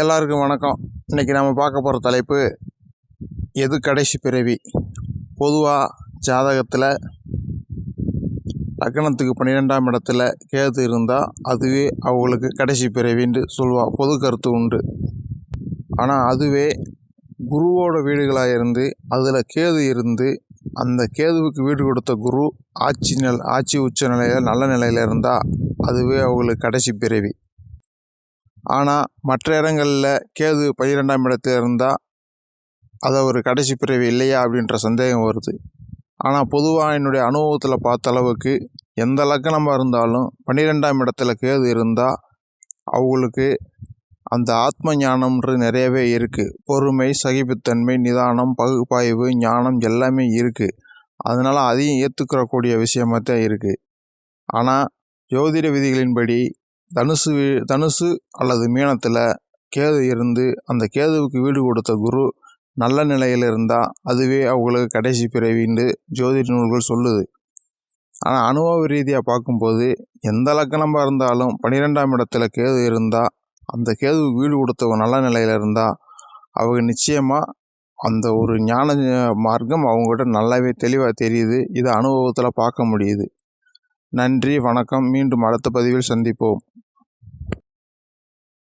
எல்லாருக்கும் வணக்கம். இன்றைக்கி நம்ம பார்க்க போகிற தலைப்பு எது கடைசி பிறவி? பொதுவாக ஜாதகத்தில் லக்னத்துக்கு பன்னிரெண்டாம் இடத்துல கேது இருந்தால் அதுவே அவங்களுக்கு கடைசி பிறவின்னு சொல்லுவாள் பொது கருத்து உண்டு. ஆனால் அதுவே குருவோட வீடுகளாக இருந்து அதில் கேது இருந்து அந்த கேதுவுக்கு வீடு கொடுத்த குரு ஆட்சி நில ஆட்சி உச்ச நிலையில் நல்ல நிலையில் இருந்தால் அதுவே அவங்களுக்கு கடைசி பிறவி. ஆனால் மற்ற இடங்களில் கேது பன்னிரெண்டாம் இடத்துல இருந்தால் அதை ஒரு கடைசி பிறவி இல்லையா அப்படின்ற சந்தேகம் வருது. ஆனால் பொதுவாக என்னுடைய அனுபவத்தில் பார்த்த அளவுக்கு எந்த லக்கணமாக இருந்தாலும் பன்னிரெண்டாம் இடத்துல கேது இருந்தால் அவங்களுக்கு அந்த ஆத்ம ஞானம்ன்றது நிறையவே இருக்குது பொறுமை சகிப்புத்தன்மை நிதானம் பகுப்பாய்வு ஞானம் எல்லாமே இருக்குது அதனால் அதையும் ஏற்றுக்கிறக்கூடிய விஷயமாக தான் இருக்குது ஆனால் ஜோதிட விதிகளின்படி தனுசு வீ- தனுசு அல்லது மீனத்தில் கேது இருந்து அந்த கேதுவுக்கு வீடு கொடுத்த குரு நல்ல நிலையில் இருந்தால் அதுவே அவங்களுக்கு கடைசி பிறவின்னு ஜோதிட நூல்கள் சொல்லுது. ஆனால் அனுபவ ரீதியாக பார்க்கும்போது எந்த லக்கணமாக இருந்தாலும் பன்னிரெண்டாம் இடத்துல கேது இருந்தால் அந்த கேதுவுக்கு வீடு கொடுத்தவங்க நல்ல நிலையில் இருந்தால் அவங்க நிச்சயமாக அந்த ஒரு ஞான மார்க்கம் அவங்ககிட்ட நல்லாவே தெளிவாக தெரியுது. இதை அனுபவத்தில் பார்க்க முடியுது. நன்றி வணக்கம். மீண்டும் அடுத்த பதிவில் சந்திப்போம்.